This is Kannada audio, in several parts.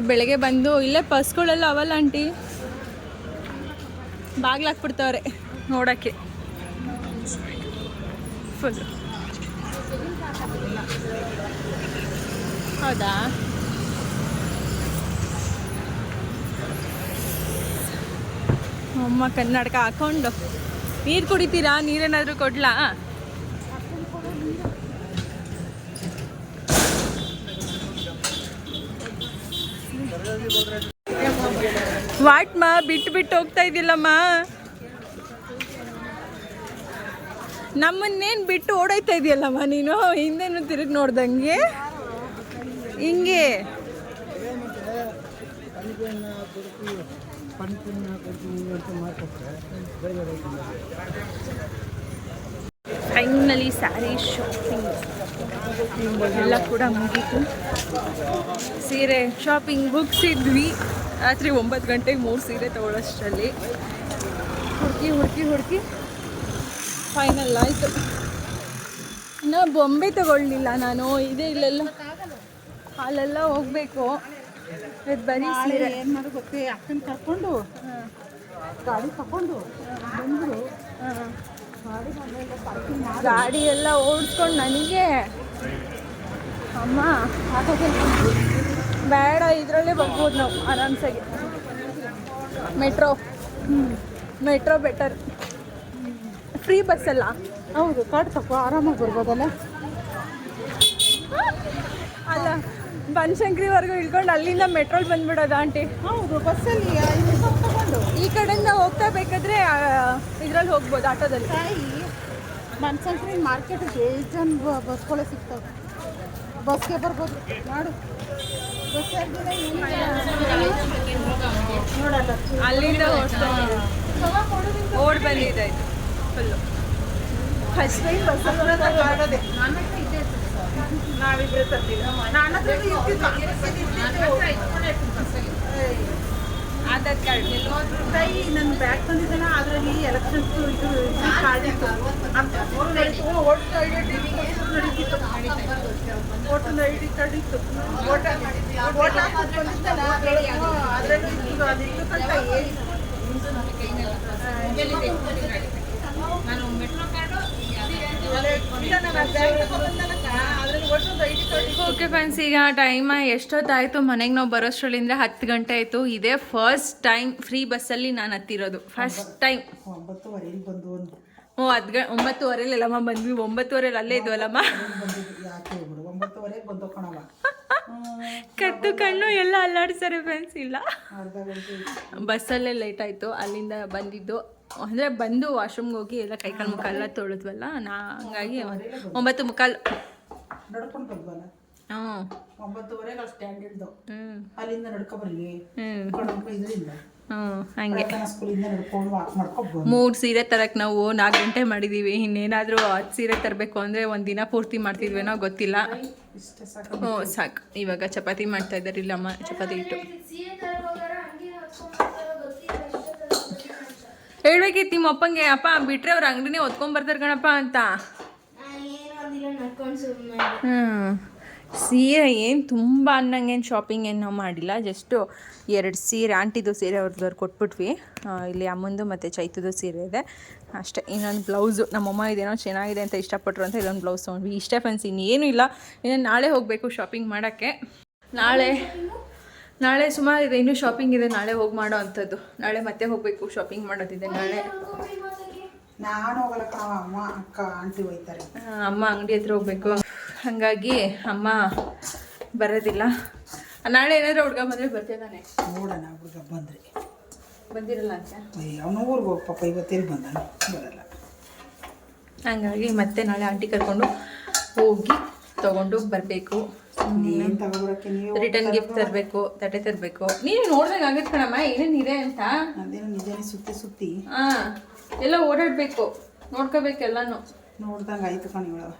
ಬೆಳಗ್ಗೆ ಬಂದು ಇಲ್ಲೇ ಬಸ್ಗಳೆಲ್ಲ ಅವಲ್ಲ ಆಂಟಿ. ಬಾಗ್ಲಾಕ್ಬಿಡ್ತಾವ್ರೆ ನೋಡೋಕ್ಕೆ. ಫುಲ್ ಹೌದಾ? ಅಮ್ಮ ಕನ್ನಡಕ ಹಾಕೊಂಡು. ನೀರು ಕುಡಿತೀರಾ? ನೀರೇನಾದರೂ ಕೊಡ್ಲಾ? ವಾಟ್ಮ ಬಿಟ್ಟು ಬಿಟ್ಟು ಹೋಗ್ತಾ ಇದ್ದಿಲ್ಲಮ್ಮ ನಮ್ಮನ್ನೇನು ಬಿಟ್ಟು ಓಡೋಯ್ತಾ ಇದೆಯಲ್ಲಮ್ಮ ನೀನು? ಹಿಂದೇನು ತಿರುಗಿ ನೋಡ್ದಂಗೆ? ಹಿಂಗೆ. ಫೈನಲಿ ಸ್ಯಾರಿ ಶಾಪಿಂಗ್ ಎಲ್ಲ ಕೂಡ ಮುಗೀತು. ಸೀರೆ ಶಾಪಿಂಗ್ ಮುಗಿಸಿದ್ವಿ. ರಾತ್ರಿ ಒಂಬತ್ತು ಗಂಟೆಗೆ ಮೂರು ಸೀರೆ ತಗೊಳ್ಳೋಷ್ಟರಲ್ಲಿ ಹುಡುಕಿ ಹುಡುಕಿ ಹುಡುಕಿ. ಫೈನಲ್ ಆಯಿತು. ಇನ್ನು ಬೊಂಬೆ ತಗೊಳ್ಳಿಲ್ಲ ನಾನು. ಇದೇ ಇಲ್ಲೆಲ್ಲ. ಅಲ್ಲೆಲ್ಲ ಹೋಗ್ಬೇಕು. ಇದು ಬರೀ ಸೀರೆ. ಏನು ಮಾಡೋ ಗೊತ್ತೇ? ಅಕ್ಕನ ಕರ್ಕೊಂಡು. ಗಾಡಿ ತಗೊಂಡು ಬಂದರು ಮಾಡಿ ಗಾಡಿ ಎಲ್ಲ ಓಡಿಸ್ಕೊಂಡು ನನಗೆ. ಅಮ್ಮ ಬೇಡ ಇದರಲ್ಲೇ ಬರ್ಬೋದು ನಾವು ಆರಾಮ್ಸಾಗಿ. Metro. Metro better. Free bus ಅಲ್ಲ? ಹೌದು ಕಾರ್ಡ್ ತಗೋ ಆರಾಮಾಗಿ ಬರ್ಬೋದಲ್ಲ? ಅಲ್ಲ. ಬನಶಂಕರಿವರೆಗೂ ಇಳ್ಕೊಂಡು ಅಲ್ಲಿಂದ ಮೆಟ್ರೋಲ್ ಬಂದ್ಬಿಡೋದು ಆಂಟಿ. ಹೌದು ಬಸ್ಸಲ್ಲಿ ತಗೊಂಡು. ಈ ಕಡೆಯಿಂದ ಹೋಗ್ತಾ ಬೇಕಾದ್ರೆ ಇದ್ರಲ್ಲಿ ಹೋಗ್ಬೋದು ಆಟೋದಲ್ಲಿ. ತಾಯಿ ಮನ್ಸಂಕ್ರಿ ಮಾರ್ಕೆಟ್ ಜನ ಬಸ್ಗಳೇ ಸಿಗ್ತಾವೆ? ಬಸ್ಗೆ ಬರ್ಬೋದು. ಮಾಡು. ಬಸ್ ಅಲ್ಲಿಂದ ಓಡ್ ಬಂದಿದೆ ಫುಲ್ಲು. ಫಸ್ಟ್ ಟೈಮ್ ಬಸ್ಸಲ್ಲಿ ನಾವಿಬ್ರೆ ತಂದಿಲ್ಲ ನನ್ನ ಹತ್ರ ಆಧಾರ್ ಕಾರ್ಡ್ ತಾಯಿ ನನ್ನ ಬ್ಯಾಗ್ ತಂದಿದ್ದಾನ ಅದರಲ್ಲಿ ಎಲೆಕ್ಷನ್ಸ್ ಇದು ಕಾರ್ಡ್ ಇತ್ತು. ವೋಟರ್ ಐ ಡಿ ನಡೀತಿತ್ತು. ವೋಟರ್ ಐ ಡಿ ಕಾರ್ಡ್ ಇತ್ತು? ವೋಟರ್ ವೋಟ್ ಬಂದಿದ್ದಲ್ಲ ಅದರಲ್ಲಿ ಕಂತ ಡಿ ಕಾರ್ಡ್ ಓಕೆ ಫ್ರೆಂಡ್ಸ್ ಈಗ ಟೈಮ್ ಎಷ್ಟೊತ್ತಾಯಿತು? ಮನೆಗೆ ನಾವು ಬರೋಷ್ಟರಲ್ಲಿಂದ ಹತ್ತು ಗಂಟೆ ಆಯಿತು. ಇದೇ ಫಸ್ಟ್ ಟೈಮ್ ಫ್ರೀ ಬಸ್ಸಲ್ಲಿ ನಾನು ಹತ್ತಿರೋದು. ಫಸ್ಟ್ ಟೈಮ್ ಓ ಹ್ಞೂ ಹತ್ತು ಗ ಒಂಬತ್ತುವರೆಲೆಲ್ಲಮ್ಮ ಬಂದ್ವಿ. ಒಂಬತ್ತುವರೆಲಿ ಅಲ್ಲೇ ಇದ್ವಲ್ಲಮ್ಮ? ಕತ್ತು ಕಣ್ಣು ಎಲ್ಲ ಅಲ್ಲಾಡ್ತಾರೆ ಫ್ರೆಂಡ್ಸ್ ಇಲ್ಲ? ಗಂಟೆ ಬಸ್ಸಲ್ಲೇ ಲೇಟ್ ಆಯಿತು. ಅಲ್ಲಿಂದ ಬಂದಿದ್ದು. ಅಂದರೆ ಬಂದು ವಾಶ್ರೂಮ್ಗೆ ಹೋಗಿ ಎಲ್ಲ ಕೈಕಾಲು ಮುಖ ಎಲ್ಲ ತೊಳೆದ್ವಲ್ಲ? ನಾ ಹಂಗಾಗಿ ಒಂಬತ್ತು ಮುಕ್ಕಾಲು ನಡ್ಕೊಂಡು ಬಂದ್ವಲ್ಲ? ಒಂಬತ್ತುವರೆಗೆ ಅಲ್ಲಿ ಸ್ಟ್ಯಾಂಡ್ ಹಿಡ್ದು ಅಲ್ಲಿಂದ ನಡ್ಕೊ ಬರ್ಲಿ. ಇದರಿಂದ. ಮೂರು ಸೀರೆ ತರಕ್ ನಾವು ನಾಲ್ಕು ಗಂಟೆ ಮಾಡಿದೀವಿ. ಇನ್ನೇನಾದರೂ ಹತ್ತು ಸೀರೆ ತರಬೇಕು ಅಂದ್ರೆ ಒಂದು ದಿನ ಪೂರ್ತಿ ಮಾಡ್ತಿದ್ವೇನೋ ಗೊತ್ತಿಲ್ಲ. ಹ್ಞೂ ಸಾಕು. ಇವಾಗ ಚಪಾತಿ ಮಾಡ್ತಾ ಇದ್ದಾರೆ. ಇಲ್ಲಮ್ಮ ಚಪಾತಿ ಇಟ್ಟು ಹೇಳ್ಬೇಕಿತ್ತು ನಿಮ್ಮ ಅಪ್ಪಂಗೆ ಅಪ್ಪ ಬಿಟ್ರೆ ಅವ್ರ ಅಂಗಡಿನೇ ಹೊತ್ಕೊಂಬರ್ತಾರೆ ಕಣಪ್ಪ ಅಂತ. ಹ್ಞೂ ಸೀರೆ ಏನು ತುಂಬ ಅನ್ನಂಗೇನು ಶಾಪಿಂಗ್ ಏನು ನಾವು ಮಾಡಿಲ್ಲ. ಜಸ್ಟು ಎರಡು ಸೀರೆ ಆಂಟಿದು ಸೀರೆ ಅವ್ರದ್ದು ಕೊಟ್ಬಿಟ್ವಿ. ಇಲ್ಲಿ ಅಮ್ಮಂದು ಮತ್ತು ಚೈತದು ಸೀರೆ ಇದೆ. ಅಷ್ಟೇ ಇನ್ನೊಂದು ಬ್ಲೌಸು ನಮ್ಮಮ್ಮ ಇದೇನೋ ಚೆನ್ನಾಗಿದೆ ಅಂತ ಇಷ್ಟಪಟ್ಟರು ಅಂತ ಇದೊಂದು ಬ್ಲೌಸ್ ತೊಗೊಂಡ್ವಿ. ಇಷ್ಟೇ ಫ್ರೆಂಡ್ಸ್ ಇನ್ನೇನು ಇಲ್ಲ. ಇನ್ನು ನಾಳೆ ಹೋಗಬೇಕು ಶಾಪಿಂಗ್ ಮಾಡೋಕ್ಕೆ. ನಾಳೆ ನಾಳೆ ಸುಮಾರು ಇದೆ ಇನ್ನೂ ಶಾಪಿಂಗ್ ಇದೆ ನಾಳೆ ಹೋಗಿ ಮಾಡೋ ಅಂಥದ್ದು. ನಾಳೆ ಮತ್ತೆ ಹೋಗಬೇಕು ಶಾಪಿಂಗ್ ಮಾಡೋದಿದೆ ನಾಳೆ. ನಾನು ಹೋಗಲ್ಲಪ್ಪ ಅಮ್ಮ ಅಕ್ಕ ಆಂಟಿ ಹೋಯ್ತಾರೆ ಅಮ್ಮ ಅಂಗಡಿ ಹತ್ರ ಹೋಗ್ಬೇಕು. ಹಾಗಾಗಿ ಅಮ್ಮ ಬರೋದಿಲ್ಲ. ನಾಳೆ ಏನಾದರೂ ಹುಡ್ಗ ಬಂದರೆ ಬರ್ತಿದ್ದಾನೆ ನೋಡೋಣ ಹುಡುಗ ಬಂದ್ರೆ. ಬಂದಿರಲ್ಲ ಅಂತ? ಅವನ ಊರಿಗೆ ಹೋಗಿ ಪಾಪ ಇವತ್ತೇನು ಬಂದಾನೆ ಬರಲ್ಲ. ಹಂಗಾಗಿ ಮತ್ತೆ ನಾಳೆ ಆಂಟಿ ಕರ್ಕೊಂಡು ಹೋಗಿ ತಗೊಂಡು ಬರಬೇಕು. ತಗೊಬರಕ್ಕೆ ನೀವು ರಿಟರ್ನ್ ಗಿಫ್ಟ್ ತರಬೇಕು. ತಟ್ಟೆ ತರಬೇಕು. ನೀನು ನೋಡ್ದಂಗೆ ಆಗತ್ತೆ ಕಣಮ್ಮ ಏನೇನು ಇದೆ ಅಂತ? ಅದೇನು ನಿಜನೇ ಸುತ್ತಿ ಸುತ್ತಿ. ಹಾಂ ಎಲ್ಲ ಓಡಾಡಬೇಕು ನೋಡ್ಕೋಬೇಕು ಎಲ್ಲಾನು. ನೋಡ್ದಂಗೆ ಆಯ್ತು ಕಣ ಇವಳು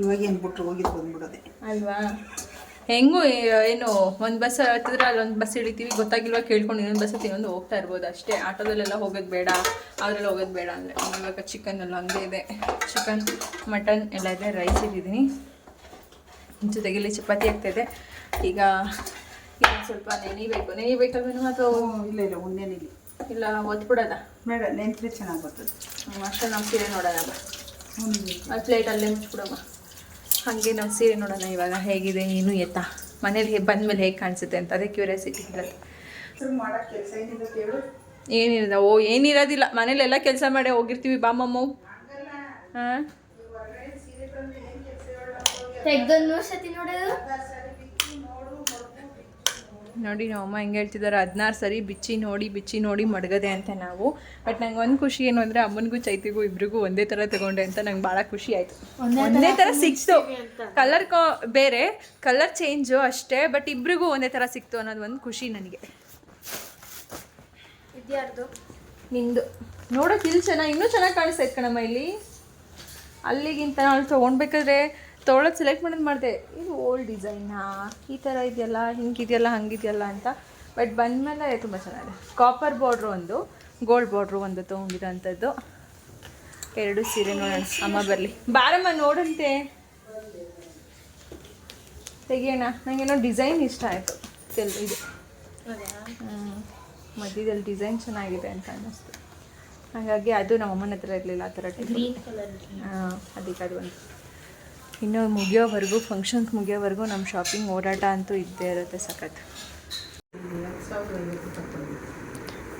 ಇವಾಗ ಏನು ಬಿಟ್ರು ಹೋಗಿದ್ದು ಬಂದ್ಬಿಡೋದೆ. ಅಲ್ವಾ? ಹೆಂಗೂ ಏನು ಒಂದು ಬಸ್ ಹತ್ತಿದ್ರೆ ಅಲ್ಲೊಂದು ಒಂದು ಬಸ್ ಇಳಿತೀವಿ ಗೊತ್ತಾಗಿಲ್ವಾ ಕೇಳ್ಕೊಂಡು ಇನ್ನೊಂದು ಬಸ್ ಇನ್ನೊಂದು ಹೋಗ್ತಾ ಇರ್ಬೋದು ಅಷ್ಟೇ. ಆಟೋದಲ್ಲೆಲ್ಲ ಹೋಗೋದು ಬೇಡ ಅದರಲ್ಲಿ ಹೋಗೋದು ಬೇಡ ಅಂದರೆ. ಇವಾಗ ಚಿಕನ್ ಎಲ್ಲ ಹಂಗೆ ಇದೆ. ಚಿಕನ್ ಮಟನ್ ಎಲ್ಲ ಇದೆ ರೈಸ್ ಇಟ್ಟಿದ್ದೀನಿ ಜೊತೆಗೆ ಇಲ್ಲಿ ಚಪಾತಿ ಆಗ್ತಾಯಿದೆ ಈಗ ಇನ್ನೊಂದು ಸ್ವಲ್ಪ ನೆನಿಬೇಕು ನೆನಿಬೇಕಲ್ವೇನು ಅಥವಾ ಇಲ್ಲ ಇಲ್ಲ ಇಲ್ಲ ಇಲ್ಲಿ ಇಲ್ಲ ಒತ್ಬಿಡೋದ? ಬೇಡ ನೆಂತ್ರೆ ಚೆನ್ನಾಗಿ ಬರ್ತದೆ. ಅಷ್ಟೇ ನಮ್ಮ ಸೀರೆ ನೋಡೋಣ ಆ ಪ್ಲೇಟ್ ಅಲ್ಲೇ ಮುಚ್ಬಿಡಮ್ಮ ಹಾಗೆ ನಾವು ಸೀರೆ ನೋಡೋಣ ಇವಾಗ. ಹೇಗಿದೆ ಏನು ಎತ್ತ? ಮನೇಲಿ ಬಂದಮೇಲೆ ಹೇಗೆ ಕಾಣಿಸುತ್ತೆ ಅಂತ ಅದೇ ಕ್ಯೂರಿಯಾಸಿಟಿ ಇರೋದು ಏನಿರೋದ ಓ ಏನಿರೋದಿಲ್ಲ. ಮನೇಲೆಲ್ಲ ಕೆಲಸ ಮಾಡಿ ಹೋಗಿರ್ತೀವಿ. ಬಾಮಮ್ಮ. ಹಾಂ? ತೆಗ್ದೊಂದು ಸತಿ ನೋಡೋದು ನೋಡಿ ನಮ್ಮ ಅಮ್ಮ ಹೆಂಗೆ ಹೇಳ್ತಿದ್ದಾರೆ ಹದಿನಾರು ಸರಿ ಬಿಚ್ಚಿ ನೋಡಿ ಬಿಚ್ಚಿ ನೋಡಿ ಮಡಗದೆ ಅಂತ ನಾವು. ಬಟ್ ನಂಗೆ ಒಂದು ಖುಷಿ ಏನು ಅಂದರೆ ಅಮ್ಮನಿಗೂ ಚೈತಿಗೂ ಇಬ್ರಿಗೂ ಒಂದೇ ಥರ ತಗೊಂಡೆ ಅಂತ ನಂಗೆ ಭಾಳ ಖುಷಿ ಆಯಿತು. ಒಂದೇ ಥರ ಸಿಕ್ತು. ಕಲರ್ ಕೋ ಬೇರೆ ಕಲರ್ ಚೇಂಜು ಅಷ್ಟೇ ಬಟ್ ಇಬ್ರಿಗೂ ಒಂದೇ ಥರ ಸಿಕ್ತು ಅನ್ನೋದು ಒಂದು ಖುಷಿ ನನಗೆ. ನಿಂದು. ನೋಡೋಕೆ ಇಲ್ಲಿ ಚೆನ್ನಾಗಿ ಇನ್ನೂ ಚೆನ್ನಾಗಿ ಕಾಣಿಸ್ತೈತೆ ಕಣಮ್ಮ ಇಲ್ಲಿ. ಅಲ್ಲಿಗಿಂತ ನಾವು ತೊಗೊಳ್ಬೇಕಾದ್ರೆ ತೊಗೊಳೋದು ಸೆಲೆಕ್ಟ್ ಮಾಡೋದು ಮಾಡಿದೆ. ಇದು ಓಲ್ಡ್ ಡಿಸೈನಾ ಈ ಥರ ಇದೆಯಲ್ಲ ಹಿಂಗಿದೆಯಲ್ಲ ಹಂಗಿದೆಯಲ್ಲ ಅಂತ. ಬಟ್ ಬಂದಮೇಲೆ ತುಂಬ ಚೆನ್ನಾಗಿದೆ. ಕಾಪರ್ ಬಾರ್ಡ್ರು ಒಂದು ಗೋಲ್ಡ್ ಬಾರ್ಡ್ರು ಒಂದು ತೊಗೊಂಡಿರೋಂಥದ್ದು. ಎರಡು ಸೀರೆ ನೋಡೋಣ ಅಮ್ಮ ಬರಲಿ. ಬಾರಮ್ಮ ನೋಡಂತೆ. ತೆಗಿಯೋಣ. ನನಗೇನೋ ಡಿಸೈನ್ ಇಷ್ಟ ಆಯಿತು. ಕೆಲ್ ಇದು. ಹ್ಞೂ ಮಧ್ಯದಲ್ಲಿ ಡಿಸೈನ್ ಚೆನ್ನಾಗಿದೆ ಅಂತ ಅನ್ನಿಸ್ತು. ಹಾಗಾಗಿ ಅದು ನಮ್ಮ ಅಮ್ಮನ ಹತ್ರ ಇರಲಿಲ್ಲ ಆ ಥರ ಹಾಂ ಅದಕ್ಕೆ ಅದು ಒಂದು ಇನ್ನು ಮುಗಿಯೋವರೆಗೂ ಫಂಕ್ಷನ್ಸ್ ಮುಗಿಯೋವರೆಗೂ ನಮ್ಮ ಶಾಪಿಂಗ್ ಓಡಾಟ ಅಂತೂ ಇದ್ದೇ ಇರುತ್ತೆ ಸಖತ್.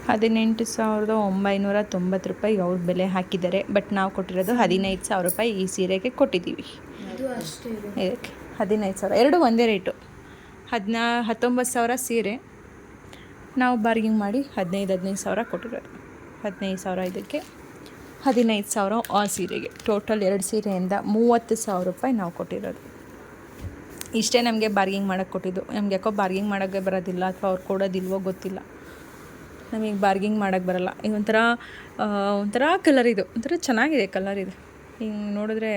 ಹದಿನೆಂಟು ಸಾವಿರದ ಒಂಬೈನೂರ ತೊಂಬತ್ತು ರೂಪಾಯಿ ಅವ್ರ ಬೆಲೆ ಹಾಕಿದ್ದಾರೆ. ಬಟ್ ನಾವು ಕೊಟ್ಟಿರೋದು ಹದಿನೈದು ಸಾವಿರ ರೂಪಾಯಿ ಈ ಸೀರೆಗೆ ಕೊಟ್ಟಿದ್ದೀವಿ. ಇದು ಅಷ್ಟೇ ಇದೆ. ಇದಕ್ಕೆ ಹದಿನೈದು ಸಾವಿರ ಎರಡು ಒಂದೇ ರೇಟು. ಹದಿನಾ ಹತ್ತೊಂಬತ್ತು ಸಾವಿರ ಸೀರೆ. ನಾವು ಬಾರ್ಗಿಂಗ್ ಮಾಡಿ ಹದಿನೈದು ಹದಿನೈದು ಸಾವಿರ ಕೊಟ್ಟಿರೋದು. ಹದಿನೈದು ಸಾವಿರ ಇದಕ್ಕೆ. ಹದಿನೈದು ಸಾವಿರ ಆ ಸೀರೆಗೆ. ಟೋಟಲ್ ಎರಡು ಸೀರೆಯಿಂದ ಮೂವತ್ತು ಸಾವಿರ ರೂಪಾಯಿ ನಾವು ಕೊಟ್ಟಿರೋದು. ಇಷ್ಟೇ ನಮಗೆ ಬಾರ್ಗಿಂಗ್ ಮಾಡೋಕ್ಕೆ ಕೊಟ್ಟಿದ್ದು. ನಮ್ಗೆ ಯಾಕೋ ಬಾರ್ಗಿಂಗ್ ಮಾಡೋಕ್ಕೆ ಬರೋದಿಲ್ಲ ಅಥವಾ ಅವ್ರು ಕೊಡೋದಿಲ್ವೋ ಗೊತ್ತಿಲ್ಲ. ನಮಗೆ ಬಾರ್ಗಿಂಗ್ ಮಾಡೋಕ್ಕೆ ಬರೋಲ್ಲ. ಈಗ ಒಂಥರ ಒಂಥರ ಕಲರ್ ಇದು. ಒಂಥರ ಚೆನ್ನಾಗಿದೆ ಕಲರ್ ಇದು. ಹಿಂಗೆ ನೋಡಿದ್ರೆ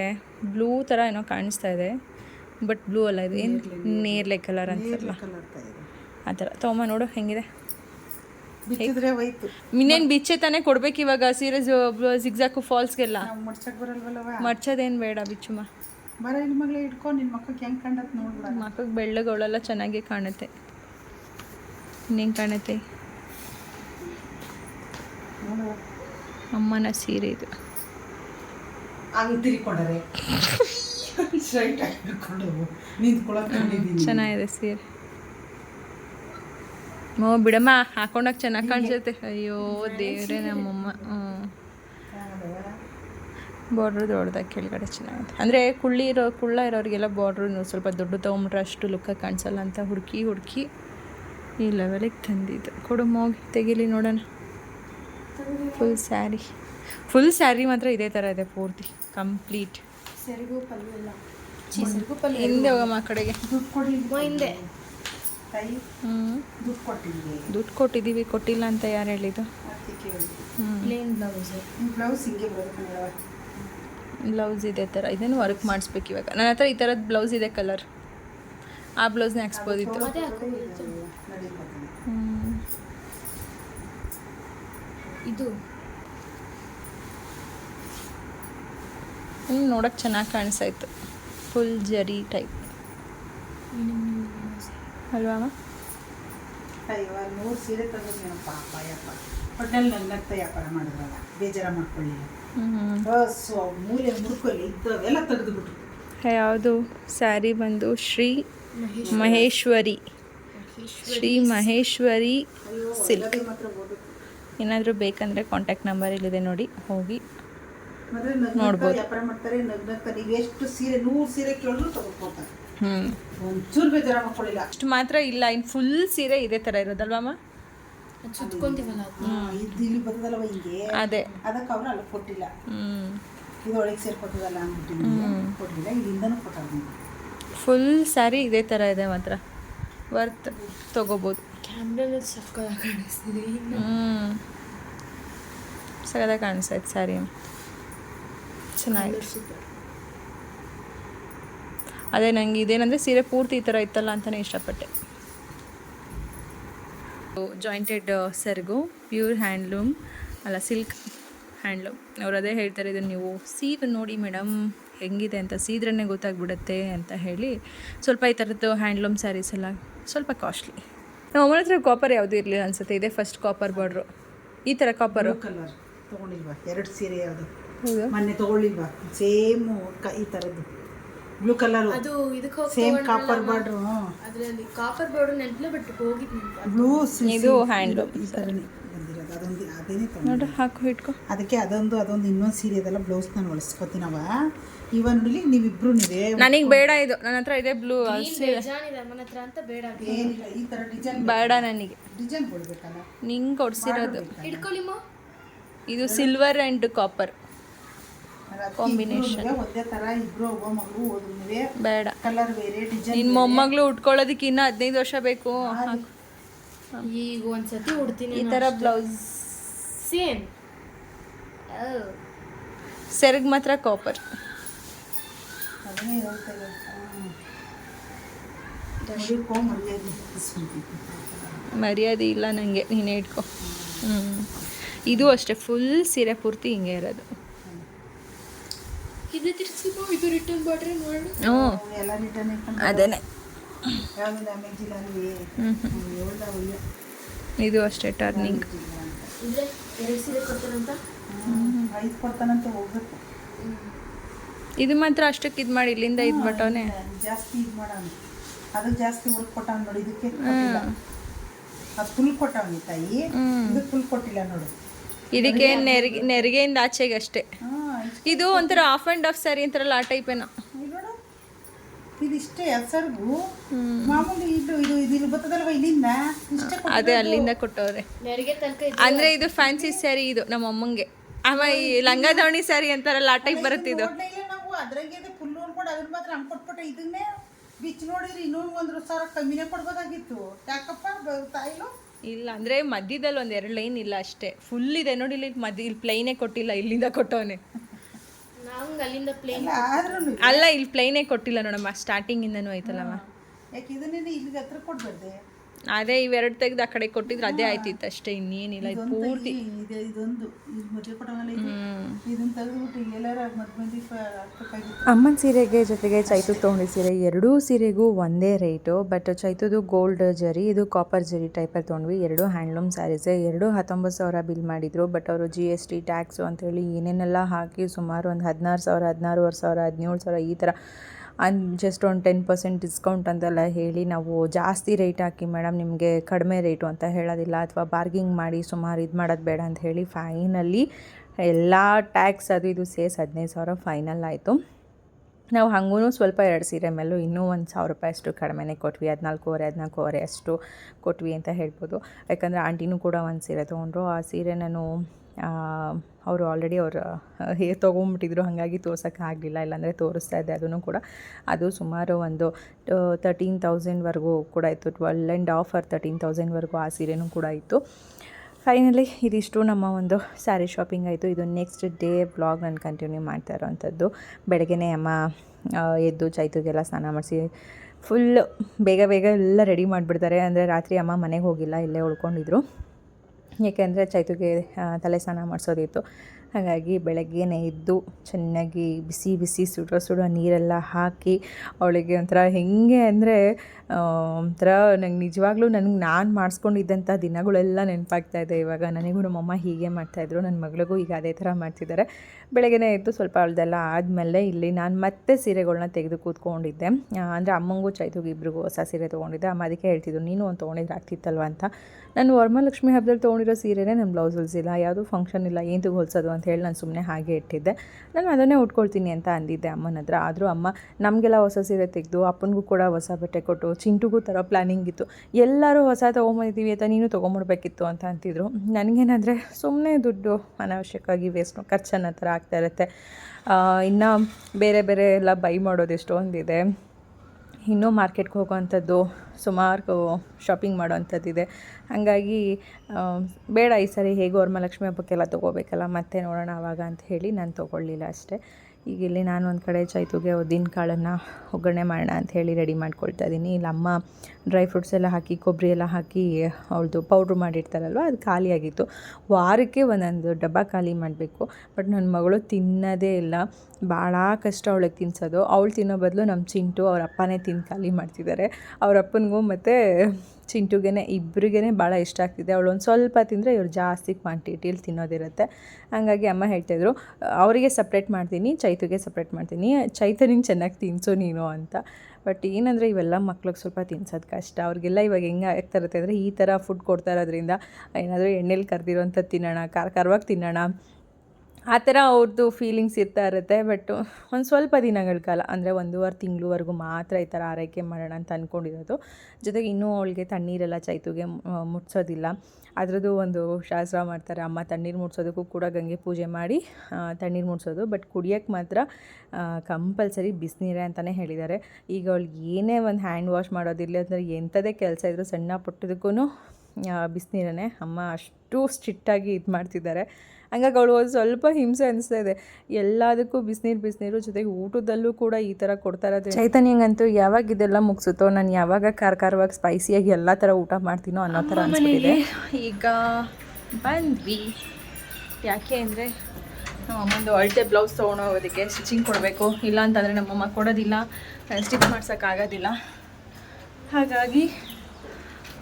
ಬ್ಲೂ ಥರ ಏನೋ ಕಾಣಿಸ್ತಾ ಇದೆ. ಬಟ್ ಬ್ಲೂ ಅಲ್ಲ ಇದು. ಏನು ನೇರ್ಲೆ ಕಲರ್ ಅಂತಾರಲ್ಲ. ಕಲರ್ ಆ ಥರ. ತೊಗೊಂಬ ನೋಡು ಹೆಂಗಿದೆ? ಬಿಚ್ಚಿದ್ರೆ ಹೋಯ್ತು. ಇನ್ನೇನು ಬಿಚ್ಚೆ ತಾನೇ ಕೊಡ್ಬೇಕು ಇವಾಗ ಸೀರೆ ಜಿಗ್ಜಾಕು ಫಾಲ್ಸ್ಗೆಲ್ಲ ಎಲ್ಲ ಮಡ್ಸಕ್ ಬರಲ್ವಲ್ಲವ ಮಡ್ಚೋದೇನು ಬೇಡ ಬಿಚ್ಚುಮ್ಮ ಬರ ಇಲ್ಲಿ ಮಗಳೇ ಇಟ್ಕೊಂಡು ನಿನ್ನ ಮಕ್ಕಳಿಗೆ ಹೆಂಗೆ ಕಂಡತ್ ನೋಡ್ಬಿಡ ಮಕ್ಕಳಿಗೆ ಬೆಳ್ಳಗಳೆಲ್ಲ ಚೆನ್ನಾಗಿ ಕಾಣುತ್ತೆ. ಇನ್ನೇನ್ ಕಾಣುತ್ತೆ? ಅಮ್ಮನ ಸೀರೆ ಇದು. ತಿರ್ಕೊಂಡರೆ. ಚೆನ್ನಾಗಿದೆ ಸೀರೆ. ಮೋ ಬಿಡಮ್ಮ ಹಾಕೊಂಡಾಗ ಚೆನ್ನಾಗಿ ಕಾಣಿಸುತ್ತೆ. ಅಯ್ಯೋ ದೇವ್ರೆ ನಮ್ಮಮ್ಮ. ಹ್ಞೂ ಬಾರ್ಡ್ರ್ ದೊಡ್ಡದಾಗ ಕೆಳಗಡೆ ಚೆನ್ನಾಗಿದೆ ಅಂದರೆ ಕುಳ್ಳಿ ಇರೋ ಕುಳ್ಳ ಇರೋರಿಗೆಲ್ಲ ಬಾರ್ಡ್ರು ಸ್ವಲ್ಪ ದೊಡ್ಡ ತೊಗೊಂಬಿಟ್ರೆ ಅಷ್ಟು ಲುಕ್ಕಾಗಿ ಕಾಣಿಸಲ್ಲ ಅಂತ ಹುಡುಕಿ ಹುಡುಕಿ ಈ ಲೆವೆಲಿಗೆ ತಂದಿದ್ದು. ಕೊಡು ಹೋಗಿ ತೆಗೀಲಿ ನೋಡೋಣ. ಫುಲ್ ಸ್ಯಾರಿ ಫುಲ್ ಸ್ಯಾರಿ ಮಾತ್ರ ಇದೇ ಥರ ಇದೆ ಪೂರ್ತಿ ಕಂಪ್ಲೀಟ್ ಸೆರಗು ಪಲ್ಲು ಇಲ್ಲ ಹಿಂದೆ ಹೋಗಮ್ಮ ಆ ಕಡೆಗೆ. ಹಿಂದೆ. ದುಡ್ಡು ಕೊಟ್ಟಿದ್ದೀವಿ. ಕೊಟ್ಟಿಲ್ಲ ಅಂತ ಯಾರು ಹೇಳಿದ್ದು? ಬ್ಲೌಸ್ ಈ ಬ್ಲೌಸ್ ಇದೆ ಥರ ಇದನ್ನು ವರ್ಕ್ ಮಾಡಿಸ್ಬೇಕು ಇವಾಗ. ನನ್ನ ಹತ್ರ ಈ ಥರದ್ದು ಬ್ಲೌಸ್ ಇದೆ ಕಲರ್ ಆ ಬ್ಲೌಸ್ನ ಹಾಕ್ಸ್ಬೋದಿತ್ತು. ಇದು ಇನ್ನು ನೋಡೋಕೆ ಚೆನ್ನಾಗಿ ಕಾಣಿಸ್ತಾ. ಇತ್ತು ಫುಲ್ ಜರಿ ಟೈಪ್ ಅಲ್ವಾ? ಅಯ್ಯೋ ನೂರು ಸೀರೆ ತಗೊಂಡು ಪಾಪ ಯಪ್ಪ. ಒಟ್ಟಲ್ಲಿ ನನ್ನತ್ತ ವ್ಯಾಪಾರ ಮಾಡಿದ್ರಲ್ಲ ಬೇಜಾರ ಮಾಡ್ಕೊಳ್ಳಿಲ್ಲ ಸೊ ಮೂಲೆ ಮುಡ್ಕೊಳ್ಳಿ ಇದ್ದವೆಲ್ಲ ತೆಗೆದುಬಿಟ್ರು. ಯಾವುದು? ಸ್ಯಾರಿ ಬಂದು ಶ್ರೀ ಮಹೇಶ್ವರಿ. ಶ್ರೀ ಮಹೇಶ್ವರಿ ಸಿಲ್ಕ್. ಏನಾದರೂ ಬೇಕಂದರೆ ಕಾಂಟ್ಯಾಕ್ಟ್ ನಂಬರ್ ಇಲ್ಲಿದೆ ನೋಡಿ ಹೋಗಿ ನೋಡ್ಬೋದು. ನಗ್ನಗ್ತಾ ವ್ಯಾಪಾರ ಮಾಡ್ತಾರೆ ನಗ್ನಗ್ತಾ ಎಷ್ಟು ಸೀರೆ ನೂರು ಸೀರೆ ಕೇಳಿದ್ರು ಹ್ಞೂ ಒಂಚೂರು ಬೇಜಾರ ಮಾಡ್ಕೊಳ್ಳಿಲ್ಲ ಅಷ್ಟು ಮಾತ್ರ ಇಲ್ಲ ಇನ್ನು ಫುಲ್ ಸೀರೆ ಇದೇ ಥರ ಇರೋದಲ್ವಮ್ಮ ಸುತ್ಕೊಂತೀವಲ್ಲ ಅದು? ಇದು ಇಲ್ಲಿ ಬರ್ತದಲ್ವ ಹಿಂಗೆ? ಅದೇ. ಅದಕ್ಕೆ ಅವ್ರು ಅಲ್ಲಿ ಕೊಟ್ಟಿಲ್ಲ. ಹ್ಞೂ ಇದು ಒಳಗೆ ಸೇರ್ಕೊತದಲ್ಲ ಅಂದ್ಬಿಟ್ಟು ಕೊಟ್ಟಿಲ್ಲ ಇಲ್ಲಿಂದನೂ ಕೊಟ್ಟಾರ ಫುಲ್ ಸ್ಯಾರಿ ಇದೇ ಥರ ಇದೆ ಮಾತ್ರ. ವರ್ತ್ ತೊಗೋಬೋದು. ಕ್ಯಾಮ್ರಲ್ಲಿ ಸಕ್ಕದಾಗ ಕಾಣಿಸ್ತಿದೆ ಹ್ಞೂ ಸಗದಾಗಿ ಕಾಣಿಸ್ತೈತೆ ಸ್ಯಾರಿ ಚೆನ್ನಾಗಿದೆ. ಸೂಪರ್ ಅದೇ ನನಗೆ ಇದೇನಂದರೆ ಸೀರೆ ಪೂರ್ತಿ ಈ ಥರ ಇತ್ತಲ್ಲ ಅಂತಲೇ ಇಷ್ಟಪಟ್ಟೆ. ಜಾಯಿಂಟೆಡ್ ಸೆರಗು ಪ್ಯೂರ್ ಹ್ಯಾಂಡ್ಲೂಮ್ ಅಲ್ಲ ಸಿಲ್ಕ್ ಹ್ಯಾಂಡ್ಲೂಮ್ ಅವ್ರು ಅದೇ ಹೇಳ್ತಾರೆ ಇದನ್ನು ನೀವು ಸೀರೆ ನೋಡಿ ಮೇಡಮ್ ಹೆಂಗಿದೆ ಅಂತ ಸೀದ್ರನ್ನೇ ಗೊತ್ತಾಗ್ಬಿಡುತ್ತೆ ಅಂತ ಹೇಳಿ ಸ್ವಲ್ಪ ಈ ಥರದ್ದು ಹ್ಯಾಂಡ್ಲೂಮ್ ಸ್ಯಾರೀಸ್ ಎಲ್ಲ ಸ್ವಲ್ಪ ಕಾಸ್ಟ್ಲಿ ನಮ್ಮ ಅಮ್ಮನ ಹತ್ರ ಕಾಪರ್ ಯಾವುದೂ ಇರಲಿಲ್ಲ ಅನ್ಸುತ್ತೆ ಇದೆ ಫಸ್ಟ್ ಕಾಪರ್ ಬಾರ್ಡ್ರು ಈ ಥರ ಕಾಪರು ಕಲರ್ ತೊಗೊಂಡಿಲ್ವಾ? ಎರಡು ಸೀರೆ ಯಾವುದು? ಮೊನ್ನೆ ತೊಗೊಳ್ಳಿಲ್ವಾ ಸೇಮು ಈ ಥರದ್ದು. ಬ್ಲೂ ಕಲರ್ ಅದು ಇದಕ್ಕೆ ಸೇಮ್ ಕಾಪರ್ ಬಾರ್ಡರ್ ಅದರಲ್ಲಿ ಕಾಪರ್ ಬಾರ್ಡರ್ ನೆನಪಿಲ್ಲ ಬಟ್ ಹೋಗಿದ್ ಬ್ಲೂ ಇದು ಹ್ಯಾಂಡ್ಲೂಮ್ ಈ ಥರನೇ ಬಂದಿರೋದು. ಅದೊಂದು ಅದೇನೇ ನೋಡ್ರಿ ಹಾಕು ಇಟ್ಕೊ. ಅದಕ್ಕೆ ಅದೊಂದು ಅದೊಂದು ಇನ್ನೊಂದು ಸೀರೆ ಇದೆಲ್ಲ ಬ್ಲೌಸ್ ನಾನು ಹೊಲಿಸ್ಕೊತೀನವ ಇವ ನೋಡಿ ನೀವಿಬ್ರು ನೀವೇ ನನಗೆ ಬೇಡ ಇದು. ನನ್ನ ಹತ್ರ ಇದೆ ಬ್ಲೂ ಅಮ್ಮನ ಹತ್ರ ಅಂತ ಬೇಡ ಏನಿಲ್ಲ ಈ ಥರ ಡಿಸೈನ್ ಬೇಡ. ನನಗೆ. ಡಿಸೈನ್ ಕೊಡ್ಬೇಕಲ್ಲ. ನಿಂಗೆ ಕೊಡ್ಸಿರೋದು. ಹಿಡ್ಕೊಳ್ಳಿಮ್ಮ ಇದು ಸಿಲ್ವರ್ ಆ್ಯಂಡ್ ಕಾಪರ್ Combination. ಒಂದೇ ಥರ ಇಬ್ರು ಒಬ್ಬ ಮಗಳು ಓದು ಬೇಡ. ಕಲರ್ ಬೇರೆ ಡಿಸೈನ್ ನಿನ್ನ ಮೊಮ್ಮಗಳು ಉಟ್ಕೊಳ್ಳೋದಕ್ಕೆ ಇನ್ನ ಹದಿನೈದು ವರ್ಷ ಬೇಕು. ಈಗ ಒಂದ್ಸತಿ ಉಡ್ತೀನಿ ಈ ತರ ಬ್ಲೌಸ್ ಸೇಮ್ ಸೆರಗ್ ಮಾತ್ರ ಕಾಪರ್ ಮರ್ಯಾದೆ. ಇಲ್ಲ ನನಗೆ ನೀನೇ ಇಟ್ಕೊ. ಹ್ಞೂ ಇದು ಅಷ್ಟೇ. ಫುಲ್ ಸೀರೆ ಪೂರ್ತಿ ಹಿಂಗೆ ಇರೋದು. ಇದು ತಿರ್ಸಿಮ್ಮ ಇದು ರಿಟರ್ನ್ ಬಾಟ್ರೆ ನೋಡಿ ಹ್ಞೂ. ಎಲ್ಲ ರಿಟರ್ನ್ ಅದೇನೆ ಇದು ಅಷ್ಟೇ ಟರ್ನಿಂಗ್ ಇದ್ರೆ ಎರಡು ಸೀರೆ ಕೊಡ್ತಾರಂತ? ಐದು ಕೊಡ್ತಾನಂತ ಹೋಗ್ಬೇಕು. ಇದು ಮಾತ್ರ ಅಷ್ಟಕ್ಕೆ ಇದು ಮಾಡಿ ಇಲ್ಲಿಂದ ಇದು ಬಟ್ಟವನೆ ಜಾಸ್ತಿ ಇದು ಮಾಡೋಣ. ಅದು ಜಾಸ್ತಿ ಹುಡುಕ್ ಕೊಟ್ಟಾವ ನೋಡಿ ಇದಕ್ಕೆ ಅದು ಫುಲ್ ಕೊಟ್ಟವನಿ ತಾಯಿ. ಇದು ಫುಲ್ ಕೊಟ್ಟಿಲ್ಲ ನೋಡು. ಇದಕ್ಕೆ ನೆರಿಗೆ ನೆರಿಗೆಯಿಂದ ಆಚೆಗೆ ಅಷ್ಟೇ ಇದು ಒಂಥರ ಆಫ್ ಆ್ಯಂಡ್ ಆಫ್ ಸ್ಯಾರಿ ಅಂತಾರಲ್ಲ ಆ ಟೈಪ್ ನೋಡು ಇದಿಷ್ಟೇ ಎಸರ್ಗು ಮಾಮೂಲಿ ಇದು ಇದು ಇದು ಬರ್ತದಲ್ವ ಇಲ್ಲಿಂದ? ಇಷ್ಟೇ ಅದೇ ಅಲ್ಲಿಂದ ಕೊಟ್ಟವ್ರೆ. ನೆರಿಗೆ ತನಕ ಇದೆ ಅಂದ್ರೆ ಇದು ಫ್ಯಾನ್ಸಿ ಸ್ಯಾರಿ ಇದು ನಮ್ಮ ಅಮ್ಮಂಗೆ. ಅಮ್ಮ ಈ ಲಂಗ ದಾವಣಿ ಸ್ಯಾರಿ ಅಂತಾರಲ್ಲ ಆ ಟೈಪ್ ಬರುತ್ತೆ ಇದು. ನಾವು ಅದ್ರಾಗೆ ಫುಲ್ ಅನ್ಕೊಂಡು ಅದನ್ನ ಮಾತ್ರ ಹಂಗೆ ಕೊಟ್ಬಿಟ್ಟೆ ಇದನ್ನೇ ಬಿಚ್ಚಿ ನೋಡಿದ್ರಿ ಇನ್ನೂ ಒಂದು ಸಾವಿರ ಕಮ್ಮಿನೇ ಕೊಡ್ಬೋದಾಗಿತ್ತು. ಯಾಕಪ್ಪ ತಾಯಿಲು ಇಲ್ಲ ಅಂದ್ರೆ ಮಧ್ಯದಲ್ಲಿ ಒಂದ್ ಎರಡು ಲೈನ್ ಇಲ್ಲ ಅಷ್ಟೇ. ಫುಲ್ ಇದೆ ನೋಡಿ ಇಲ್ಲಿ ಮಧ್ಯ ಇಲ್ಲಿ ಪ್ಲೈನೇ ಕೊಟ್ಟಿಲ್ಲ ಇಲ್ಲಿಂದ ಕೊಟ್ಟವನೆ ನಾವು ಅಲ್ಲಿಂದ ಪ್ಲೇನ್ ಇಲ್ಲ ಆದ್ರೂ ಅಲ್ಲ ಇಲ್ಲಿ ಪ್ಲೇನೇ ಕೊಟ್ಟಿಲ್ಲ ನೋಡಮ್ಮ ಸ್ಟಾರ್ಟಿಂಗ್ ಇಂದನೂ ಐತಲ್ಲಮ್ಮ. ಯಾಕೆ ಇದನ್ನೇ ಇಲ್ಲಿಗೆ ಹತ್ರ ಕೊಡ್ಬಾರ್ದೆ ಅದೇ ಇವೆರಡು ತೆಗೆದು ಆ ಕಡೆ ಕೊಟ್ಟಿದ್ರೆ ಅದೇ ಆಯ್ತಿತ್ತು ಅಷ್ಟೇ ಇನ್ನೇನಿಲ್ಲ ಇದು ಪೂರ್ತಿ. ಅಮ್ಮನ ಸೀರೆಗೆ ಜೊತೆಗೆ ಚೈತು ತೊಗೊಂಡಿ ಸೀರೆ ಎರಡೂ ಸೀರೆಗೂ ಒಂದೇ ರೇಟು ಬಟ್ ಚೈತುದು ಗೋಲ್ಡ್ ಜರಿ ಇದು ಕಾಪರ್ ಜರಿ ಟೈಪಲ್ಲಿ ತೊಗೊಂಡ್ವಿ ಎರಡು ಹ್ಯಾಂಡ್ಲೂಮ್ ಸ್ಯಾರೀಸೇ ಎರಡು ಹತ್ತೊಂಬತ್ತು ಸಾವಿರ ಬಿಲ್ ಮಾಡಿದರು ಬಟ್ ಅವರು ಜಿ ಎಸ್ ಟಿ ಟ್ಯಾಕ್ಸು ಅಂತೇಳಿ ಏನೇನೆಲ್ಲ ಹಾಕಿ ಸುಮಾರು ಒಂದು ಹದಿನಾರು ಸಾವಿರ ಹದಿನಾರುವರೆ ಸಾವಿರ ಹದಿನೇಳು ಸಾವಿರ ಈ ಥರ ಅನ್ ಜಸ್ಟ್ ಒಂದು ಟೆನ್ ಪರ್ಸೆಂಟ್ ಡಿಸ್ಕೌಂಟ್ ಅಂತೆಲ್ಲ ಹೇಳಿ ನಾವು ಜಾಸ್ತಿ ರೇಟ್ ಹಾಕಿ ಮೇಡಮ್ ನಿಮಗೆ ಕಡಿಮೆ ರೇಟು ಅಂತ ಹೇಳೋದಿಲ್ಲ ಅಥವಾ ಬಾರ್ಗಿಂಗ್ ಮಾಡಿ ಸುಮಾರು ಇದು ಮಾಡೋದು ಬೇಡ ಅಂತ ಹೇಳಿ ಫೈನಲ್ಲಿ ಎಲ್ಲ ಟ್ಯಾಕ್ಸ್ ಅದು ಇದು ಸೇಸ್ ಹದಿನೈದು ಸಾವಿರ ಫೈನಲ್ ಆಯಿತು. ನಾವು ಹಂಗೂ ಸ್ವಲ್ಪ ಎರಡು ಸೀರೆ ಮೇಲೂ ಇನ್ನೂ ಒಂದು ಸಾವಿರ ರೂಪಾಯಿ ಅಷ್ಟು ಕಡಿಮೆನೇ ಕೊಟ್ವಿ, ಹದಿನಾಲ್ಕೂವರೆ ಹದಿನಾಲ್ಕೂವರೆ ಅಷ್ಟು ಕೊಟ್ವಿ ಅಂತ ಹೇಳ್ಬೋದು. ಯಾಕಂದರೆ ಆಂಟಿನೂ ಕೂಡ ಒಂದು ಸೀರೆ ತೊಗೊಂಡ್ರು, ಆ ಸೀರೆ ನಾನು ಅವರು ಆಲ್ರೆಡಿ ಅವರು ಹೇ, ತೊಗೊಂಬಿಟ್ಟಿದ್ರು. ಹಾಗಾಗಿ ತೋರ್ಸೋಕ್ಕೆ ಆಗಲಿಲ್ಲ. ಇಲ್ಲಾಂದರೆ ತೋರಿಸ್ತಾ ಇದ್ದೆ ಅದನ್ನು ಕೂಡ. ಅದು ಸುಮಾರು ಒಂದು ತರ್ಟೀನ್ ತೌಸಂಡ್ವರೆಗೂ ಕೂಡ ಇತ್ತು. Twelve and half or thirteen ತೌಸಂಡ್ವರೆಗೂ ಆ ಸೀರೆನೂ ಕೂಡ ಇತ್ತು. ಫೈನಲಿ ಇದಿಷ್ಟು ನಮ್ಮ ಒಂದು ಸ್ಯಾರಿ ಶಾಪಿಂಗ್ ಆಯಿತು. ಇದು ನೆಕ್ಸ್ಟ್ ಡೇ ಬ್ಲಾಗ್ ನಾನು ಕಂಟಿನ್ಯೂ ಮಾಡ್ತಾ ಇರೋವಂಥದ್ದು. ಬೆಳಗ್ಗೆ ಅಮ್ಮ ಎದ್ದು ಚೈತುಗೆಲ್ಲ ಸ್ನಾನ ಮಾಡಿಸಿ ಫುಲ್ ಬೇಗ ಬೇಗ ಎಲ್ಲ ರೆಡಿ ಮಾಡಿಬಿಡ್ತಾರೆ. ಅಂದರೆ ರಾತ್ರಿ ಅಮ್ಮ ಮನೆಗೆ ಹೋಗಿಲ್ಲ, ಇಲ್ಲೇ ಉಳ್ಕೊಂಡಿದ್ರು. ಏಕೆಂದರೆ ಚೈತುಗೆ ತಲೆ ಸ್ನಾನ ಮಾಡಿಸೋದಿತ್ತು. ಹಾಗಾಗಿ ಬೆಳಗ್ಗೆನೇ ಎದ್ದು ಚೆನ್ನಾಗಿ ಬಿಸಿ ಬಿಸಿ ಸುಡೋ ಸುಡೋ ನೀರೆಲ್ಲ ಹಾಕಿ ಅವಳಿಗೆ ಒಂಥರ ಹೆಂಗೆ ಅಂದರೆ ಒಂಥರ ನಂಗೆ ನಿಜವಾಗ್ಲೂ ನನಗೆ ನಾನು ಮಾಡಿಸ್ಕೊಂಡಿದ್ದಂಥ ದಿನಗಳೆಲ್ಲ ನೆನಪಾಗ್ತಾ ಇದೆ. ಇವಾಗ ನನಗೂ ನಮ್ಮಮ್ಮ ಹೀಗೆ ಮಾಡ್ತಾಯಿದ್ರು ನನ್ನ ಮಗಳಿಗೂ ಈಗ ಅದೇ ಥರ ಮಾಡ್ತಿದ್ದಾರೆ. ಬೆಳಗ್ಗೆನೇ ಎದ್ದು ಸ್ವಲ್ಪ ಅವಳದೆಲ್ಲ ಆದಮೇಲೆ ಇಲ್ಲಿ ನಾನು ಮತ್ತೆ ಸೀರೆಗಳನ್ನ ತೆಗೆದು ಕೂತ್ಕೊಂಡಿದ್ದೆ. ಅಂದರೆ ಅಮ್ಮಂಗೂ ಚೈತುಗೂ ಇಬ್ಬರಿಗೂ ಹೊಸ ಸೀರೆ ತೊಗೊಂಡಿದ್ದೆ. ಅಮ್ಮ ಅದಕ್ಕೆ ಹೇಳ್ತಿದ್ರು, ನೀನು ಒಂದು ತೊಗೊಂಡಿದ್ರೆ ಆಗ್ತಿತ್ತಲ್ವ? ಅಂತ. ನಾನು ವರಮಹಾಲಕ್ಷ್ಮಿ ಹಬ್ಬದಲ್ಲಿ ತೊಗೊಂಡಿರೋ ಸೀರೆನೇ ನನ್ನ ಬ್ಲೌಸ್ ಹೊಲಿಸಿಲ್ಲ ಯಾವುದೂ ಫಂಕ್ಷನ್ ಇಲ್ಲ, ಏನು ಹೊಲಿಸೋದು ಅಂತ ಹೇಳಿ ನಾನು ಸುಮ್ಮನೆ ಹಾಗೆ ಇಟ್ಟಿದ್ದೆ. ನಾನು ಅದನ್ನೇ ಉಟ್ಕೊಳ್ತೀನಿ ಅಂತ ಅಂದಿದ್ದೆ ಅಮ್ಮನ ಹತ್ರ ಆದರೂ ಅಮ್ಮ, ನಮಗೆಲ್ಲ ಹೊಸ ಸೀರೆ ತೆಗೆದು, ಅಪ್ಪನಿಗೂ ಕೂಡ ಹೊಸ ಬಟ್ಟೆ ಕೊಟ್ಟು ಚಿಂಟುಗೂ ಥರ ಪ್ಲ್ಯಾನಿಂಗ್ ಇತ್ತು. ಎಲ್ಲರೂ ಹೊಸ ತೊಗೊಂಬಂದಿದ್ದೀವಿ ಅಂತ ನೀನು ತೊಗೊಂಬಿಡ್ಬೇಕಿತ್ತು ಅಂತ ಅಂತಿದ್ರು. ನನಗೇನಂದರೆ ಸುಮ್ಮನೆ ದುಡ್ಡು ಅನಾವಶ್ಯಕವಾಗಿ ವೇಸ್ಟ್ ಖರ್ಚು ಅನ್ನೋ ಥರ ಆಗ್ತಾ ಇರುತ್ತೆ. ಇನ್ನು ಬೇರೆ ಬೇರೆ ಎಲ್ಲ ಬೈ ಮಾಡೋದು ಎಷ್ಟೊಂದಿದೆ. ಇನ್ನೂ ಮಾರ್ಕೆಟ್ಗೆ ಹೋಗೋವಂಥದ್ದು ಸುಮಾರು ಶಾಪಿಂಗ್ ಮಾಡೋವಂಥದ್ದಿದೆ. ಹಾಗಾಗಿ ಬೇಡ ಈ ಸರಿ ಹೇಗೋ ವರಮಹಾಲಕ್ಷ್ಮಿ ಹಬ್ಬಕ್ಕೆಲ್ಲ ತೊಗೋಬೇಕಲ್ಲ, ಮತ್ತೆ ನೋಡೋಣ ಆವಾಗ ಅಂತ ಹೇಳಿ ನಾನು ತೊಗೊಳ್ಳಿಲ್ಲ ಅಷ್ಟೇ. ಈಗ ಇಲ್ಲಿ ನಾನು ಒಂದು ಕಡೆ ಚೈತುಗೆ ಉದ್ದಿನ ಕಾಳನ್ನು ಒಗ್ಗರಣೆ ಮಾಡೋಣ ಅಂತ ಹೇಳಿ ರೆಡಿ ಮಾಡ್ಕೊಳ್ತಾ ಇದ್ದೀನಿ ಇಲ್ಲಿ ಅಮ್ಮ ಡ್ರೈ ಫ್ರೂಟ್ಸ್ ಎಲ್ಲ ಹಾಕಿ, ಕೊಬ್ಬರಿ ಎಲ್ಲ ಹಾಕಿ ಅವಳದು ಪೌಡ್ರ್ ಮಾಡಿರ್ತಾರಲ್ವ, ಅದು ಖಾಲಿಯಾಗಿತ್ತು ವಾರಕ್ಕೆ ಒಂದೊಂದು ಡಬ್ಬ ಖಾಲಿ ಮಾಡಬೇಕು, ಬಟ್ ನನ್ನ ಮಗಳು ತಿನ್ನೋದೇ ಇಲ್ಲ. ಭಾಳ ಕಷ್ಟ ಅವಳಿಗೆ ತಿನ್ಸೋದು. ಅವಳು ತಿನ್ನೋ ಬದಲು ನಮ್ಮ ಚಿಂಟು ಅವ್ರ ಅಪ್ಪನೇ ತಿಂದು ಖಾಲಿ ಮಾಡ್ತಿದ್ದಾರೆ ಅವ್ರ ಅಪ್ಪನಿಗೂ ಮತ್ತು ಚಿಂಟುಗೆ ಇಬ್ಬರಿಗೇ ಭಾಳ ಇಷ್ಟ ಆಗ್ತಿದೆ. ಅವಳು ಒಂದು ಸ್ವಲ್ಪ ತಿಂದರೆ ಇವ್ರು ಜಾಸ್ತಿ ಕ್ವಾಂಟಿಟಿಯಲ್ಲಿ ತಿನ್ನೋದಿರುತ್ತೆ. ಹಾಗಾಗಿ ಅಮ್ಮ ಹೇಳ್ತಾಯಿದ್ರು ಅವರಿಗೆ ಸಪ್ರೇಟ್ ಮಾಡ್ತೀನಿ, ಚೈತುಗೆ ಸಪ್ರೇಟ್ ಮಾಡ್ತೀನಿ. ಚೈತನಿಗೆ ಚೆನ್ನಾಗಿ ತಿನ್ಸು ನೀನು ಅಂತ. ಬಟ್ ಏನಂದರೆ ಇವೆಲ್ಲ ಮಕ್ಳಿಗೆ ಸ್ವಲ್ಪ ತಿನ್ಸೋದು ಕಷ್ಟ. ಅವ್ರಿಗೆಲ್ಲ ಇವಾಗ ಹೆಂಗೆ ಆಗ್ತಾ ಇರುತ್ತೆ ಅಂದರೆ ಈ ಥರ ಫುಡ್ ಕೊಡ್ತಾ ಇರೋದ್ರಿಂದ ಏನಾದರೂ ಎಣ್ಣೆಲಿ ಕರೆದಿರೋಂಥದ್ದು ತಿನ್ನೋಣ ಖಾರ ಖಾರವಾಗಿ ತಿನ್ನೋಣ ಆ ಥರ ಅವ್ರದ್ದು ಫೀಲಿಂಗ್ಸ್ ಇರ್ತಾ ಇರುತ್ತೆ ಬಟ್ ಒಂದು ಸ್ವಲ್ಪ ದಿನಗಳ ಕಾಲ, ಅಂದರೆ ಒಂದೂವರೆ ತಿಂಗಳವರೆಗೂ ಮಾತ್ರ ಈ ಥರ ಆರೈಕೆ ಮಾಡೋಣ ಅಂತ ಅಂದ್ಕೊಂಡಿರೋದು ಜೊತೆಗೆ ಇನ್ನೂ ಅವಳಿಗೆ ತಣ್ಣೀರೆಲ್ಲ ಚೈತುಗೆ ಮುಟ್ಸೋದಿಲ್ಲ. ಅದರದ್ದು ಒಂದು ಶಾಸ್ತ್ರ ಮಾಡ್ತಾರೆ, ಅಮ್ಮ, ತಣ್ಣೀರು ಮುಟ್ಸೋದಕ್ಕೂ ಕೂಡ ಗಂಗೆ ಪೂಜೆ ಮಾಡಿ ತಣ್ಣೀರು ಮುಟ್ಸೋದು ಬಟ್ ಕುಡಿಯೋಕ್ಕೆ ಮಾತ್ರ ಕಂಪಲ್ಸರಿ ಬಿಸಿನೀರೇ ಅಂತಲೇ ಹೇಳಿದ್ದಾರೆ. ಈಗ ಅವಳಿಗೆ ಏನೇ ಒಂದು ಹ್ಯಾಂಡ್ ವಾಶ್ ಮಾಡೋದಿರಲಿ, ಅಂದರೆ ಎಂಥದೇ ಕೆಲಸ ಇದ್ದರೂ ಸಣ್ಣ ಪುಟ್ಟದಕ್ಕೂ ಬಿಸಿನೀರೇ ಅಮ್ಮ ಅಷ್ಟು ಸ್ಟ್ರಿಕ್ಟಾಗಿ ಇದು ಮಾಡ್ತಿದ್ದಾರೆ ಹಂಗಾಗಿ ಅವಳು ಒಂದು ಸ್ವಲ್ಪ ಹಿಂಸೆ ಅನಿಸ್ತಾ ಇದೆ. ಎಲ್ಲದಕ್ಕೂ ಬಿಸಿನೀರು ಬಿಸಿನೀರು ಜೊತೆಗೆ ಊಟದಲ್ಲೂ ಕೂಡ ಈ ಥರ ಕೊಡ್ತಾ ಇರೋದು ಚೈತನ್ಯಂಗಂತೂ ಯಾವಾಗ ಇದೆಲ್ಲ ಮುಗಿಸುತ್ತೋ ನಾನು ಯಾವಾಗ ಖಾರ ಖಾರವಾಗಿ ಸ್ಪೈಸಿಯಾಗಿ ಎಲ್ಲ ಥರ ಊಟ ಮಾಡ್ತೀನೋ ಅನ್ನೋ ಥರ ಅನಿಸ್ಬಿಟ್ಟಿದೆ. ಈಗ ಬಂದ್ವಿ. ಯಾಕೆ ಅಂದರೆ ನಮ್ಮಮ್ಮಂದು ಅಳತೆ ಬ್ಲೌಸ್ ತೊಗೊಂಡೋಗೋದಕ್ಕೆ ಸ್ಟಿಚಿಂಗ್ ಕೊಡಬೇಕು. ಇಲ್ಲ ಅಂತಂದರೆ ನಮ್ಮಮ್ಮ ಕೊಡೋದಿಲ್ಲ. ಸ್ಟಿಚ್ ಮಾಡ್ಸೋಕ್ಕಾಗೋದಿಲ್ಲ ಹಾಗಾಗಿ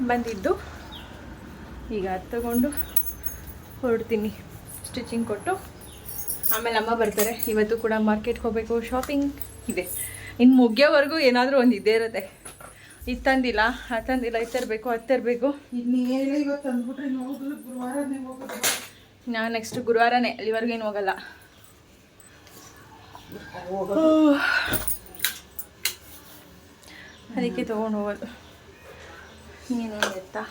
ಬಂದಿದ್ದು. ಈಗ ಅದು ತಗೊಂಡು ಹೊರಡ್ತೀನಿ. ಸ್ಟಿಚಿಂಗ್ ಕೊಟ್ಟು ಆಮೇಲೆ ಅಮ್ಮ ಬರ್ತಾರೆ. ಇವತ್ತು ಕೂಡ ಮಾರ್ಕೆಟ್ಗೆ ಹೋಗಬೇಕು. ಶಾಪಿಂಗ್ ಇದೆ. ಇನ್ನು ಮುಗಿಯೋವರೆಗೂ ಏನಾದರೂ ಒಂದು ಇದೇ ಇರುತ್ತೆ. ಇದು ತಂದಿಲ್ಲ ಅದು ತಂದಿಲ್ಲ ಇದು ತರಬೇಕು ಅದು ತರಬೇಕು. ನಾನು ನೆಕ್ಸ್ಟ್ ಗುರುವಾರನೇ ಅಲ್ಲಿವರೆಗೂ ಏನು ಹೋಗಲ್ಲ. ಅದಕ್ಕೆ ತೊಗೊಂಡು ಹೋಗೋದು. ನೀನು ಎತ್ತಾ?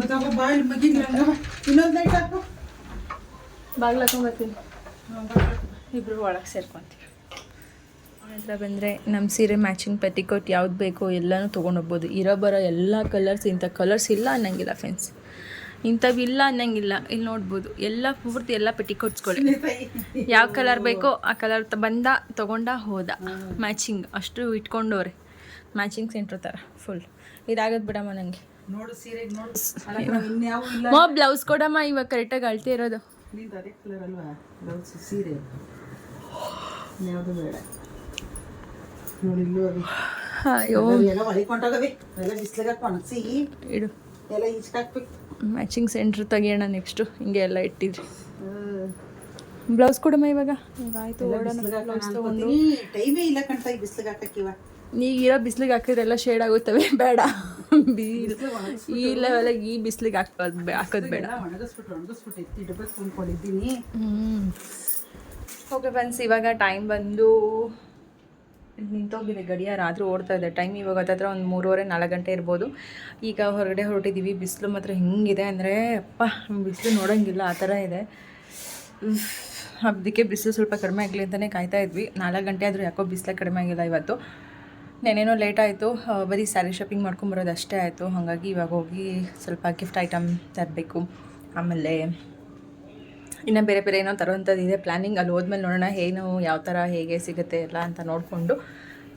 ಮಗವ ಬಾಯಿ ಮಗಿ ಇನ್ನೊಂದು ನೈಟ್ ಹಾಕು ಬಾಗ್ಲು ಹಾಕೊಂಬರ್ತೀನಿ ಇಬ್ಬರು ಒಳಗೆ ಸೇರ್ಕೊತೀವಿ. ಹತ್ರ ಬಂದರೆ ನಮ್ಮ ಸೀರೆ ಮ್ಯಾಚಿಂಗ್ ಪೆಟಿಕೋಟ್ ಯಾವ್ದು ಬೇಕೋ ಎಲ್ಲನೂ ತೊಗೊಂಡೋಗ್ಬೋದು ಇರೋ ಬರೋ ಎಲ್ಲ ಕಲರ್ಸ್ ಇಂಥ ಕಲರ್ಸ್ ಇಲ್ಲ ಅನ್ನಂಗಿಲ್ಲ ಫ್ರೆಂಡ್ಸ್ ಇಂಥವು ಇಲ್ಲ ಅನ್ನಂಗಿಲ್ಲ. ಇಲ್ಲಿ ನೋಡ್ಬೋದು ಎಲ್ಲ ಪೂರ್ತಿ ಎಲ್ಲ ಪೆಟಿಕೋಟ್ಸ್ಗಳು ಯಾವ ಕಲರ್ ಬೇಕೋ ಆ ಕಲರ್ ಬಂದ ತೊಗೊಂಡ ಹೋದ. ಮ್ಯಾಚಿಂಗ್ ಅಷ್ಟು ಇಟ್ಕೊಂಡವ್ರೆ. ಮ್ಯಾಚಿಂಗ್ ಸೆಂಟ್ರ್ ಥರ ಫುಲ್ ಇದಾಗದ್ ಬಿಡಮ್ಮ ನನಗೆ ನೋಡು ಸೀರೆ ನೋಡು. ಅಲ್ಲ ಇನ್ಯಾವ ಇಲ್ಲ. ಮೋ ಬ್ಲೌಸ್ ಕೊಡಮ್ಮ ಇವಾಗ ಕರೆಕ್ಟಾಗಿ ಅಳ್ತಿ ಇರೋದು. ನಿಂದು ಅದೇ ಕಲರ್ ಅಲ್ವಾ? ಬ್ಲೌಸ್ ಸೀರೆ ಯಾವುದು ಬೇಡ. ನೋಡಿ ಇಲ್ಲೂ ಅದು. ಅಯ್ಯೋ. ಎಲ್ಲ ಹೊಲಿಕೊಂಡೋಗವೆ ಎಲ್ಲ ಬಿಸ್ಲಿಗೆ ಒಣಗಿಸಿ. ಇಡು. ಎಲ್ಲ ಈಚ್ಕಾಕ್ಬೇಕು ಮ್ಯಾಚಿಂಗ್ ಸೆಂಟ್ರ್ ತೆಗಿಯೋಣ ನೆಕ್ಸ್ಟು ಹಿಂಗೆ ಎಲ್ಲ ಇಟ್ಟಿದ್ರಿ. ಬ್ಲೌಸ್ ಕೊಡಮ್ಮ ಇವಾಗ? ಆಯಿತು ಓಡೋಣ. ಬ್ಲೌಸ್ ತೊಗೊಂಡು. ಟೈಮೇ ಇಲ್ಲ ಕಣ್ತಾ ಈ ಬಿಸ್ಲಿಗೆ ಹಾಕಕ್ಕಿವ ನೀ ಇರೋ ಬಿಸ್ಲಿಗೆ ಹಾಕಿದ್ರೆಲ್ಲ ಶೇಡ್ ಆಗುತ್ತವೆ. ಬೇಡ. ಬೀಲ್ ಈ ಲೆವೆಲಾಗಿ ಈ ಬಿಸ್ಲಿಗೆ ಹಾಕೋದು ಹಾಕೋದು ಬೇಡ. ಓಕೆ ಫ್ರೆಂಡ್ಸ್ ಇವಾಗ ಟೈಮ್ ಬಂದು ನಿಂತೋಗಿದೆ ಗಡಿಯಾರ ಆದರೂ ಓಡ್ತಾ ಇದೆ. ಟೈಮ್ ಇವಾಗ ಹತ್ರ ಒಂದು ಮೂರುವರೆ ನಾಲ್ಕು ಗಂಟೆ ಇರ್ಬೋದು. ಈಗ ಹೊರಗಡೆ ಹೊರಟಿದ್ದೀವಿ ಬಿಸಿಲು ಮಾತ್ರ ಹಿಂಗಿದೆ ಅಂದರೆ ಅಪ್ಪ ಬಿಸಿಲು ನೋಡೋಂಗಿಲ್ಲ ಆ ಥರ ಇದೆ. ಅದಕ್ಕೆ ಬಿಸಿಲು ಸ್ವಲ್ಪ ಕಡಿಮೆ ಆಗಲಿ ಅಂತಲೇ ಕಾಯ್ತಾ ಇದ್ವಿ. ನಾಲ್ಕು ಗಂಟೆ ಆದರೂ ಯಾಕೋ ಬಿಸಿಲೇ ಕಡಿಮೆ ಆಗಿಲ್ಲ ಇವತ್ತು. ನೆನೇನೋ ಲೇಟ್ ಆಯಿತು ಬರೀ ಸ್ಯಾರಿ ಶಾಪಿಂಗ್ ಮಾಡ್ಕೊಂಬರೋದು ಅಷ್ಟೇ ಆಯಿತು. ಹಾಗಾಗಿ ಇವಾಗ ಹೋಗಿ ಸ್ವಲ್ಪ ಗಿಫ್ಟ್ ಐಟಮ್ ತರಬೇಕು. ಆಮೇಲೆ ಇನ್ನು ಬೇರೆ ಬೇರೆ ಏನೋ ತರೋವಂಥದ್ದು ಇದೆ. ಪ್ಲ್ಯಾನಿಂಗ್ ಅಲ್ಲಿ ಹೋದ್ಮೇಲೆ ನೋಡೋಣ, ಏನು, ಯಾವ ಥರ ಹೇಗೆ ಸಿಗುತ್ತೆ ಎಲ್ಲ ಅಂತ ನೋಡಿಕೊಂಡು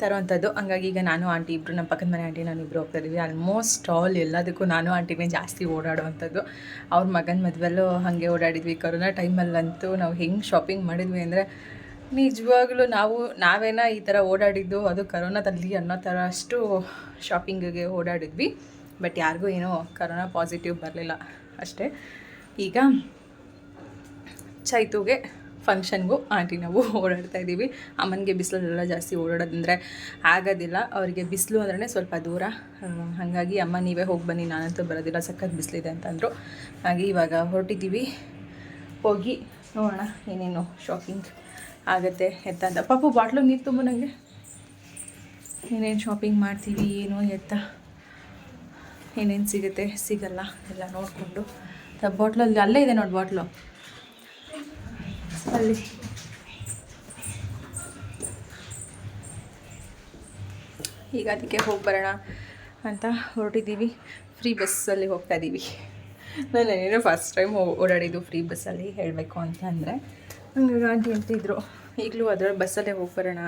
ತರೋವಂಥದ್ದು. ಹಂಗಾಗಿ ಈಗ ನಾನು, ಆಂಟಿ ಇಬ್ಬರು ನಮ್ಮ ಪಕ್ಕದ ಮನೆ ಆಂಟಿ, ನಾನು ಇಬ್ಬರು ಹೋಗ್ತಾ ಇದ್ದೀವಿ ಆಲ್ಮೋಸ್ಟ್ ಆಲ್ ಎಲ್ಲದಕ್ಕೂ ನಾನು ಆಂಟಿನೇ ಜಾಸ್ತಿ ಓಡಾಡುವಂಥದ್ದು. ಅವ್ರ ಮಗನ ಮದುವೆಲ್ಲೂ ಹಾಗೆ ಓಡಾಡಿದ್ವಿ. ಕೊರೋನಾ ಟೈಮಲ್ಲಂತೂ ನಾವು ಹೆಂಗೆ ಶಾಪಿಂಗ್ ಮಾಡಿದ್ವಿ ಅಂದರೆ ನಿಜವಾಗ್ಲೂ ನಾವು, ನಾವೇನ ಈ ಥರ ಓಡಾಡಿದ್ದು, ಅದು ಕರೋನಾದಲ್ಲಿ ಅನ್ನೋ ಥರ ಅಷ್ಟು ಶಾಪಿಂಗಿಗೆ ಓಡಾಡಿದ್ವಿ. ಬಟ್ ಯಾರಿಗೂ ಏನೋ ಕರೋನಾ ಪಾಸಿಟಿವ್ ಬರಲಿಲ್ಲ ಅಷ್ಟೇ. ಈಗ ಚೈತುಗೆ ಫಂಕ್ಷನ್ಗೂ ಆಂಟಿ ನಾವು ಓಡಾಡ್ತಾ ಇದ್ದೀವಿ. ಅಮ್ಮನಿಗೆ ಬಿಸಿಲಲ್ಲೆಲ್ಲ ಜಾಸ್ತಿ ಓಡಾಡೋದಂದರೆ ಆಗೋದಿಲ್ಲ. ಅವರಿಗೆ ಬಿಸಿಲು ಅಂದ್ರೆ ಸ್ವಲ್ಪ ದೂರ. ಹಾಗಾಗಿ ಅಮ್ಮ, ನೀವೇ ಹೋಗಿ ಬನ್ನಿ, ನಾನಂತೂ ಬರೋದಿಲ್ಲ, ಸಖತ್ ಬಿಸಿಲಿದೆ ಅಂತಂದರು. ಹಾಗೆ ಇವಾಗ ಹೊರಟಿದ್ದೀವಿ. ಹೋಗಿ ನೋಡೋಣ ಏನೇನು ಶಾಪಿಂಗ್ ಆಗುತ್ತೆ ಎತ್ತ ಅಂತ. ಪಾಪು ಬಾಟ್ಲು ನೀರು ತುಂಬ ನನಗೆ ಏನೇನು ಶಾಪಿಂಗ್ ಮಾಡ್ತೀವಿ, ಏನು ಎತ್ತ. ಏನೇನು ಸಿಗುತ್ತೆ, ಸಿಗಲ್ಲ. ಎಲ್ಲ ನೋಡಿಕೊಂಡು. ಬಾಟ್ಲಲ್ಲಿ ಅಲ್ಲೇ ಇದೆ ನೋಡಿ ಬಾಟ್ಲು. ಅಲ್ಲಿ. ಈಗ ಅದಕ್ಕೆ ಹೋಗಿ ಬರೋಣ ಅಂತ ಹೊರಟಿದ್ದೀವಿ. ಫ್ರೀ ಬಸ್ಸಲ್ಲಿ ಹೋಗ್ತಾ ಇದ್ದೀವಿ ನಾನು ಏನೋ ಫಸ್ಟ್ ಟೈಮ್ ಓಡಾಡಿದ್ದು ಫ್ರೀ ಬಸ್ಸಲ್ಲಿ ಹೇಳಬೇಕು ಅಂತ ಅಂದರೆ. ಆಂಟಿ ಅಂತಿದ್ರು. ಈಗಲೂ ಅದರ ಬಸ್ಸಲ್ಲೇ ಹೋಗಿ ಬರೋಣ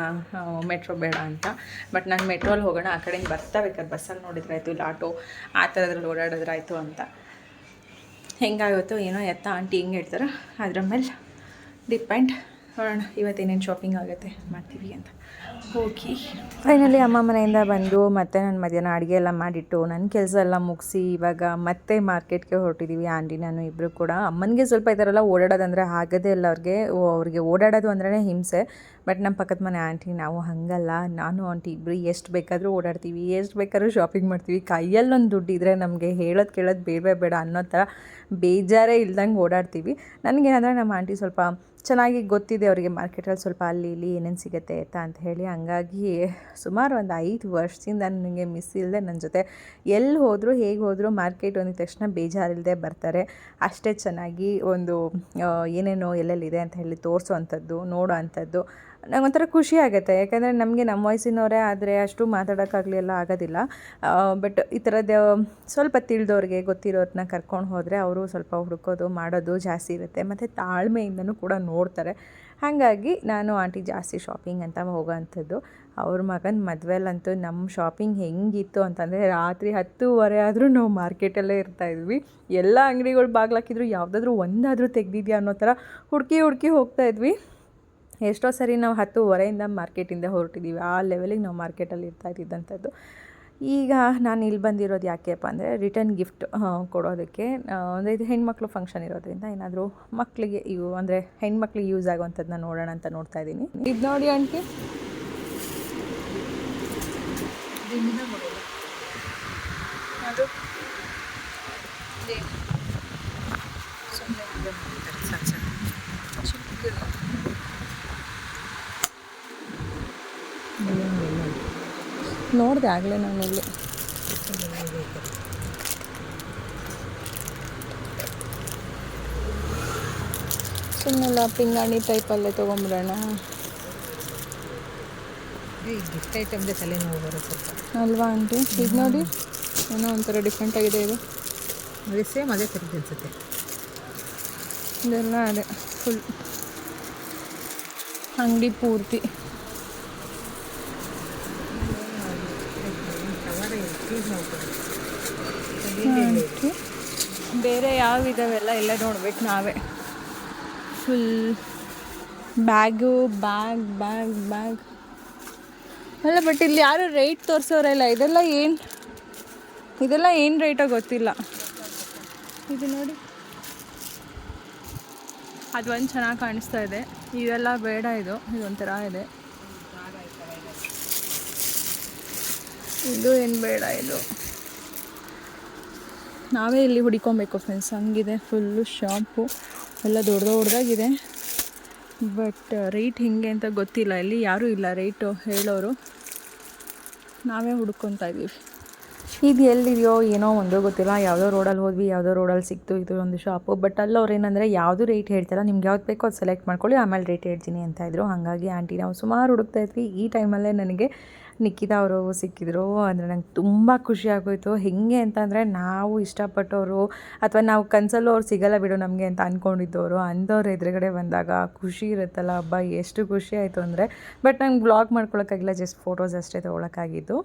ಮೆಟ್ರೋ ಬೇಡ ಅಂತ. ಬಟ್ ನಾನು ಮೆಟ್ರೋಲ್ಲಿ ಹೋಗೋಣ, ಆ ಕಡೆಯಿಂದ ಬರ್ತಾ ಬೇಕಾದ್ರೆ ಬಸ್ಸಲ್ಲಿ ನೋಡಿದ್ರೆ ಆಯಿತು ಇಲ್ಲ ಆಟೋ ಆ ಥರದ್ರಲ್ಲಿ ಓಡಾಡಿದ್ರೆ ಆಯಿತು ಅಂತ. ಹೆಂಗಾಗುತ್ತೋ ಏನೋ ಎತ್ತ ಆಂಟಿ ಹೆಂಗೆ ಹೇಳ್ತಾರೋ. ಅದ್ರ ಮೇಲೆ ಡಿಪೆಂಡ್. ನೋಡೋಣ ಇವತ್ತೇನೇನು ಶಾಪಿಂಗ್ ಆಗುತ್ತೆ, ಮಾಡ್ತೀವಿ ಅಂತ. ಹೋಗಿ ಫೈನಲಿ ಅಮ್ಮ ಮನೆಯಿಂದ ಬಂದು ಮತ್ತೆ ನಾನು ಮಧ್ಯಾಹ್ನ ಅಡುಗೆ ಎಲ್ಲ ಮಾಡಿಟ್ಟು ನನ್ನ ಕೆಲಸ ಎಲ್ಲ ಮುಗಿಸಿ, ಇವಾಗ ಮತ್ತೆ ಮಾರ್ಕೆಟ್ಗೆ ಹೊರಟಿದ್ದೀವಿ ಆಂಟಿ ನಾನು ಇಬ್ಬರು ಕೂಡ. ಅಮ್ಮನಿಗೆ ಸ್ವಲ್ಪ ಈ ಥರ ಎಲ್ಲ ಓಡಾಡೋದಂದರೆ ಆಗೋದೇ ಇಲ್ಲ ಅವ್ರಿಗೆ. ಅವ್ರಿಗೆ ಓಡಾಡೋದು ಅಂದ್ರೇ ಹಿಂಸೆ. ಬಟ್ ನಮ್ಮ ಪಕ್ಕದ ಮನೆ ಆಂಟಿ ನಾವು ಹಾಗಲ್ಲ. ನಾನು ಆಂಟಿ ಇಬ್ಬರು ಎಷ್ಟು ಬೇಕಾದರೂ ಓಡಾಡ್ತೀವಿ. ಎಷ್ಟು ಬೇಕಾದ್ರೂ ಶಾಪಿಂಗ್ ಮಾಡ್ತೀವಿ. ಕೈಯಲ್ಲೊಂದು ದುಡ್ಡು ಇದ್ದರೆ ನಮಗೆ ಹೇಳೋದು ಕೇಳೋದು ಬೇಡ ಬೇಡ ಅನ್ನೋ ಥರ ಬೇಜಾರೇ ಇಲ್ದಂಗೆ ಓಡಾಡ್ತೀವಿ. ನನಗೇನಂದ್ರೆ ನಮ್ಮ ಆಂಟಿ ಸ್ವಲ್ಪ ಚೆನ್ನಾಗಿ ಗೊತ್ತಿದೆ ಅವರಿಗೆ ಮಾರ್ಕೆಟಲ್ಲಿ ಸ್ವಲ್ಪ ಅಲ್ಲಿ ಇಲ್ಲಿ ಏನೇನು ಸಿಗುತ್ತೆ ಅಂತ ಅಂತ ಹೇಳಿ. ಹಂಗಾಗಿ ಸುಮಾರು ಒಂದು ಐದು ವರ್ಷದಿಂದ ನನಗೆ ಮಿಸ್ ಇಲ್ಲದೆ ನನ್ನ ಜೊತೆ ಎಲ್ಲಿ ಹೋದರೂ, ಹೇಗೆ ಹೋದರೂ ಮಾರ್ಕೆಟ್ ಒಂದು ತಕ್ಷಣ ಬೇಜಾರಿಲ್ಲದೆ ಬರ್ತಾರೆ. ಅಷ್ಟೇ ಚೆನ್ನಾಗಿ ಒಂದು ಏನೇನೋ ಏನೇನು ಎಲ್ಲೆಲ್ಲಿದೆ ಅಂತ ಹೇಳಿ ತೋರಿಸೋ ಅಂಥದ್ದು, ನೋಡೋ ಅಂಥದ್ದು. ನಂಗೊಂಥರ ಖುಷಿ ಆಗುತ್ತೆ. ಯಾಕಂದರೆ ನಮಗೆ ನಮ್ಮ ವಯಸ್ಸಿನವರೇ ಆದರೆ ಅಷ್ಟು ಮಾತಾಡೋಕ್ಕಾಗಲಿ ಎಲ್ಲ ಆಗೋದಿಲ್ಲ. ಬಟ್ ಈ ಥರದ ಸ್ವಲ್ಪ ತಿಳಿದವ್ರಿಗೆ ಗೊತ್ತಿರೋರನ್ನ ಕರ್ಕೊಂಡು ಹೋದರೆ ಅವರು ಸ್ವಲ್ಪ ಹುಡುಕೋದು ಮಾಡೋದು ಜಾಸ್ತಿ ಇರುತ್ತೆ. ಮತ್ತು ತಾಳ್ಮೆಯಿಂದನೂ ಕೂಡ ನೋಡ್ತಾರೆ. ಹಾಗಾಗಿ ನಾನು ಆಂಟಿ ಜಾಸ್ತಿ ಶಾಪಿಂಗ್ ಅಂತ ಹೋಗೋವಂಥದ್ದು ಅವ್ರ ಮಗನ ಮದುವೆಲಂತೂ ನಮ್ಮ ಶಾಪಿಂಗ್ ಹೆಂಗಿತ್ತು ಅಂತಂದರೆ ರಾತ್ರಿ ಹತ್ತೂವರೆ ಆದರೂ ನಾವು ಮಾರ್ಕೆಟಲ್ಲೇ ಇರ್ತಾಯಿದ್ವಿ ಎಲ್ಲ ಅಂಗಡಿಗಳು ಬಾಗ್ಲಾಕಿದ್ರು, ಯಾವುದಾದ್ರೂ ಒಂದಾದರೂ ತೆಗ್ದಿದ್ಯಾ ಅನ್ನೋ ಥರ ಹುಡುಕಿ ಹುಡುಕಿ ಹೋಗ್ತಾಯಿದ್ವಿ ಎಷ್ಟೋ ಸರಿ ನಾವು ಹತ್ತುವರೆಯಿಂದ ಮಾರ್ಕೆಟಿಂದ ಹೊರಟಿದ್ದೀವಿ. ಆ ಲೆವೆಲಿಗೆ ನಾವು ಮಾರ್ಕೆಟಲ್ಲಿ ಇರ್ತಾ ಇದ್ದಿದ್ದಂಥದ್ದು. ಈಗ ನಾನು ಇಲ್ಲಿ ಬಂದಿರೋದು ಯಾಕೆಪ್ಪ ಅಂದರೆ ರಿಟರ್ನ್ ಗಿಫ್ಟ್ ಕೊಡೋದಕ್ಕೆ ಅಂದರೆ ಇದು ಹೆಣ್ಮಕ್ಳು ಫಂಕ್ಷನ್ ಇರೋದ್ರಿಂದ ಏನಾದರೂ ಮಕ್ಕಳಿಗೆ ಇವು, ಅಂದರೆ ಹೆಣ್ಮಕ್ಳಿಗೆ ಯೂಸ್ ಆಗುವಂಥದ್ದನ್ನ ನೋಡೋಣ ಅಂತ ನೋಡ್ತಾ ಇದ್ದೀನಿ. ಇದು ನೋಡಿ ಆಂಟಿ. ಅದು ನೋಡಿದೆ ಆಗಲೇ ನಾನು ಇಲ್ಲಿ. ಸುಮ್ಮನೆಲ್ಲ ಪಿಂಗಾಣಿ ಟೈಪಲ್ಲೇ ತೊಗೊಂಬಿಡೋಣ. ಗಿಫ್ಟ್ ಐಟಮ್ಗೆ ತಲೆನೋವು ಬರುತ್ತೆ. ಅಲ್ವಾ ಆಂಟಿ? ಇದು ನೋಡಿ. ಏನೋ ಒಂಥರ ಡಿಫ್ರೆಂಟ್ ಆಗಿದೆ ಇದು. ಅದೇ ಸೇಮ್ ಅದೇ ಥರದ್ದು ಅನ್ಸುತ್ತೆ. ಇದೆಲ್ಲ ಅದೇ ಫುಲ್ ಅಂಗಡಿ ಪೂರ್ತಿ ಆಂಟಿ, ಬೇರೆ ಯಾವ ಇದಾವೆಲ್ಲ ಎಲ್ಲ ನೋಡ್ಬೇಕು ನಾವೇ. Full bag bag bag bag ಅಲ್ಲ ಬಟ್ ಇಲ್ಲಿ ಯಾರು ರೇಟ್ ತೋರಿಸೋರಲ್ಲ ಇದೆಲ್ಲ ಏನು ಇದೆಲ್ಲ ಏನು ರೇಟೋ ಗೊತ್ತಿಲ್ಲ. ಇದು ನೋಡಿ. ಅದು ಒಂದು ಚೆನ್ನಾಗಿ ಕಾಣಿಸ್ತಾ ಇದೆ. ಇದೆಲ್ಲ ಬೇಡ ಇದು ಇದೊಂಥರ ಇದೆ. ಇದು ಏನು ಬೇಡ ಇದು. ನಾವೇ ಇಲ್ಲಿ ಹುಡಿಕೊಬೇಕು ಫ್ರೆಂಡ್ಸ್ ಹಂಗಿದೆ ಫುಲ್ಲು ಶಾಂಪು ಎಲ್ಲ ದೊಡ್ಡ ದೊಡ್ಡದಾಗಿದೆ. ಬಟ್ ರೇಟ್ ಹೇಗೆ ಅಂತ ಗೊತ್ತಿಲ್ಲ, ಇಲ್ಲಿ ಯಾರೂ ಇಲ್ಲ ರೇಟು ಹೇಳೋರು. ನಾವೇ ಹುಡ್ಕೊತಾ ಇದ್ದೀವಿ. ಇದು ಎಲ್ಲಿದೆಯೋ ಏನೋ ಒಂದು ಗೊತ್ತಿಲ್ಲ, ಯಾವುದೋ ರೋಡಲ್ಲಿ ಹೋದ್ವಿ, ಯಾವುದೋ ರೋಡಲ್ಲಿ ಸಿಕ್ತು ಇದು ಒಂದು ಶಾಪು ಬಟ್ ಅಲ್ಲಿ ಅವ್ರು ಏನಂದರೆ, ಯಾವುದು ರೇಟ್ ಹೇಳ್ತಾರೋ, ನಿಮ್ಗೆ ಯಾವ್ದು ಬೇಕೋ ಅದು ಸೆಲೆಕ್ಟ್ ಮಾಡ್ಕೊಳ್ಳಿ, ಆಮೇಲೆ ರೇಟ್ ಹೇಳ್ತೀನಿ ಅಂತ ಇದ್ರು. ಹಾಗಾಗಿ ಆಂಟಿ ನಾವು ಸುಮಾರು ಹುಡುಕ್ತಾ ಇದ್ವಿ. ಈ ಟೈಮಲ್ಲೇ ನನಗೆ ನಿಕ್ಕಿತಾ ಅವರು ಸಿಕ್ಕಿದ್ರು. ಅಂದರೆ ನಂಗೆ ತುಂಬ ಖುಷಿ ಆಗೋಯ್ತು. ಹೇಗೆ ಅಂತಂದರೆ ನಾವು ಇಷ್ಟಪಟ್ಟವರು ಅಥವಾ ನಾವು ಕನಸಲ್ಲೂ ಅವ್ರು ಸಿಗಲ್ಲ ಬಿಡು ನಮಗೆ ಅಂತ ಅಂದ್ಕೊಂಡಿದ್ದವರು ಅಂಥವ್ರ ಎದುರುಗಡೆ ಬಂದಾಗ ಖುಷಿ ಇರುತ್ತಲ್ಲ ಹಬ್ಬ ಎಷ್ಟು ಖುಷಿ ಆಯಿತು ಅಂದರೆ. ಬಟ್ ನಂಗೆ ಬ್ಲಾಗ್ ಮಾಡ್ಕೊಳಕ್ಕಾಗಿಲ್ಲ ಜಸ್ಟ್ ಫೋಟೋಸ್ ಅಷ್ಟೇ ತೊಗೊಳಕ್ಕಾಗಿದ್ದು.